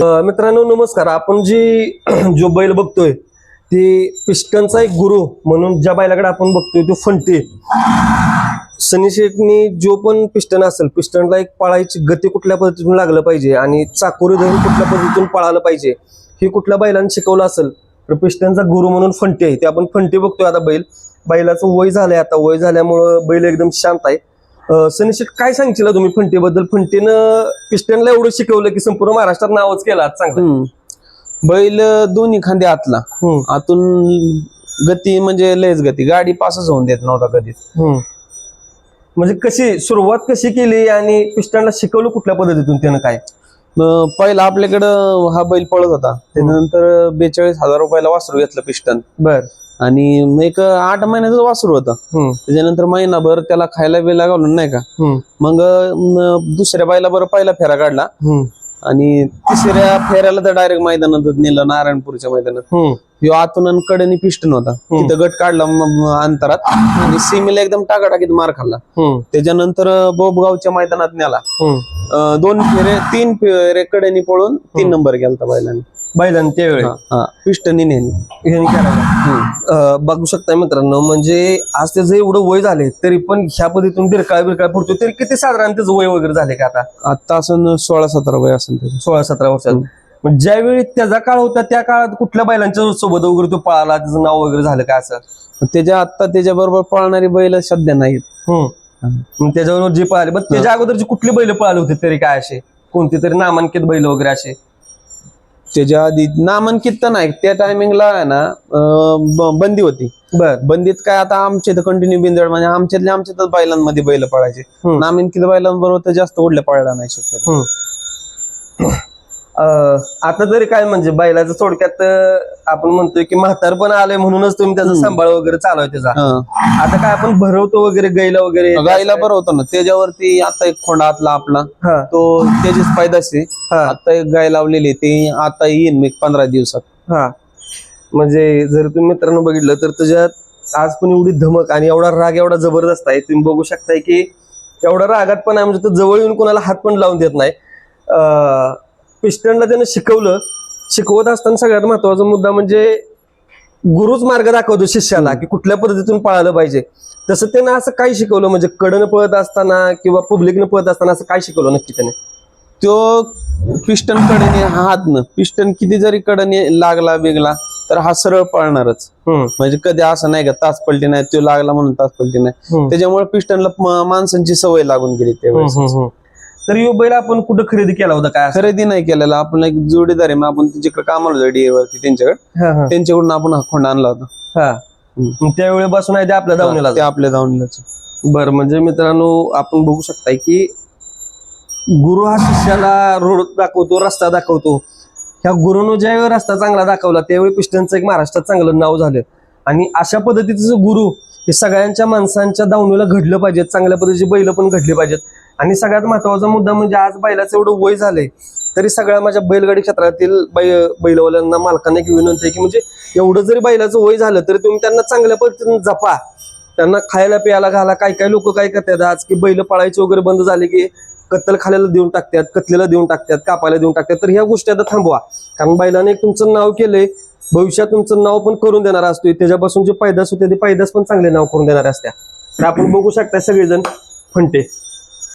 मित्रांनो नमस्कार. आपण जी जो बैल बघतोय ते पिस्टनचा एक गुरु म्हणून ज्या बैलाकडे आपण बघतोय तो फंटे. सनी शेटनी जो पण पिस्टन असेल पिस्टनला एक पळायची गती कुठल्या पद्धतीतून लागलं पाहिजे आणि चाकोरी धरून कुठल्या पद्धतीतून पळालं पाहिजे हे कुठल्या बैलांनी शिकवलं असेल तर पिस्टनचा गुरु म्हणून फंटे आहे. ते आपण फंटे बघतोय आता बैल. बैलाचं वय झालंय आता. वय झाल्यामुळं बैल एकदम शांत आहे. अ, सनी शेट काय सांगशील तुम्ही फंटेबद्दल? फंटेनं पिस्टनला एवढं शिकवलं की संपूर्ण महाराष्ट्रात नावच केलं आज चांगलं. बैल दोन्ही खांदे आतला. आतून गती म्हणजे लयच गती. गाडी पासच होऊन देत नव्हता कधीच. म्हणजे कशी सुरुवात कशी केली आणि पिस्टनला शिकवलं कुठल्या पद्धतीतून त्यानं काय? पहिला आपल्याकडं हा बैल पळत होता. त्यानंतर बेचाळीस हजार रुपयाला वासरू घेतलं पिस्टन. बर. आणि मग एक आठ महिन्याचं वासरू होतं. त्याच्यानंतर महिनाभर त्याला खायला बिला घालून नाही का? मग दुसऱ्या बायला बरं पहिला फेरा काढला. आणि तिसऱ्या फेऱ्याला तर डायरेक्ट मैदानात नेलं नारायणपूरच्या मैदानात. ह्यो आतून आणि कडनी पिस्टन होता. तिथं गट काढला अंतरात. आणि सीमेला एकदम टाकाटाकीत मार खाल्ला. त्याच्यानंतर बोबगावच्या मैदानात नेला. दोन फेरे तीन फेरे कडेनी पळून तीन नंबर गेलता बैलाने. बैलांनी त्यावेळी हा नेली ह्यांनी केला अ, बघू शकता मित्रांनो म्हणजे आज त्याचं एवढं वय झाले तरी पण ह्या पद्धतीतून बिरकाळ बिरकाळ पडतो तरी किती साधारण त्याचं वय वगैरे झाले का आता? आता असं सोळा सतरा वय असेल त्याचं. सोळा सतरा वर्षात. ज्यावेळी त्याचा काळ होता त्या काळात कुठल्या बैलांच्या सोबत वगैरे तो पळाला त्याचं नाव वगैरे झालं का असं? त्याच्या आता त्याच्या बरोबर पळणारी बैल सध्या नाहीत. त्याच्याबरोबर जे पळाले पण त्याच्या अगोदरची कुठली बैल पळाले होते तरी काय असे? कोणते तरी नामांकित बैल वगैरे असे? त्याच्या आधी नामांकित तर नाही. त्या टायमिंगला आहे ना अं, ब- बंदी होती. बर. बंदीत काय आता आमच्या इथं कंटिन्यू बिंदड म्हणजे आमच्यातल्या आमच्यातच बैलांमध्ये बैल पळायचे. हम्म. नामांकित बैलांबरोबर तर जास्त ओढल्या पळला नाही शक्यतो हम्म. आता तरी काय म्हणजे बैलाचं थोडक्यात आपण म्हणतोय की म्हातारपण आलंय म्हणूनच तुम्ही त्याचा सांभाळ वगैरे चालू आहे त्याचा. आता काय आपण भरवतो वगैरे गाईला वगैरे? गाईला बरं होतं ना. त्याच्यावरती आता एक खोंड आतला आपला. तो त्याचीच हा. आता एक गाय लावलेली ते आता येईन मी पंधरा दिवसात. हा. म्हणजे जर तुम्ही मित्रांनो बघितलं तर त्याच्यात आज पण एवढी धमक आणि एवढा राग एवढा जबरदस्त आहे. तुम्ही बघू शकताय की एवढा रागात पण आहे. म्हणजे जवळ येऊन कोणाला हात पण लावून देत नाही. पिस्टनला त्यानं शिकवलं शिकवत असताना सगळ्यात महत्त्वाचा मुद्दा म्हणजे गुरुच मार्ग दाखवतो शिष्याला की कुठल्या पद्धतीतून पळालं पाहिजे. तसं त्यानं असं काय शिकवलं म्हणजे कडनं पळत असताना किंवा पब्लिकनं पळत असताना असं काय शिकवलं नक्की त्याने? तो पिस्टन कडेने हात न पिस्टन किती जरी कडने लागला बिगला तर हा सरळ पळणारच. म्हणजे कधी असं नाही का तास पलटी नाही तो लागला म्हणून तास पलटी नाही. त्याच्यामुळे पिस्टनला माणसांची सवय लागून गेली त्यावेळेस. तर यो बैल आपण कुठं खरेदी केला होता? काय असं? खरेदी नाही केलेला. आपण एक जोडीदार आहे मग आपण तिच्याकडे कामाला होतो DA वरती त्यांच्याकडे. हा, हा, त्यांच्याकडून आपण हा खोंड आणला होता. हा. मग त्यावेळी बसून आहे ते आपल्या दावणीला ते आपल्या दावणीलाच बरं म्हणजे मित्रांनो आपण बघू शकताय की गुरु हा शिष्याला रोड दाखवतो रस्ता दाखवतो. ह्या गुरुनं ज्यावेळी रस्ता चांगला दाखवला त्यावेळी पिस्टनचं एक महाराष्ट्रात चांगलं नाव झालं. आणि अशा पद्धतीचं गुरु हे सगळ्यांच्या माणसांच्या दावणीला घडलं पाहिजेत चांगल्या पद्धतीची बैल पण घडली पाहिजेत. आणि सगळ्यात महत्त्वाचा मुद्दा म्हणजे आज बैलाचं एवढं वय झालंय तरी सगळ्या माझ्या बैलगाडी क्षेत्रातील बै बैलवाल्यांना मालकांना एक विनंती आहे की म्हणजे एवढं जरी बैलाचं वय झालं तरी तुम्ही त्यांना चांगल्या पद्धतीने जपा. त्यांना खायला प्यायला घाला काय काय लोक काय करतात आज की बैल पळायचे वगैरे बंद झाले की कत्तल खाल्याला देऊन टाकतात कतलेला देऊन टाकतात कापायला देऊन टाकतात तर ह्या गोष्टी आता थांबवा. कारण बैलाने तुमचं नाव केलंय भविष्यात तुमचं नाव पण करून देणार असतोय. त्याच्यापासून जे पैदास होते ते पैदास पण चांगले नाव करून देणार असत्या. तर आपण बघू शकता सगळेजण फंटे.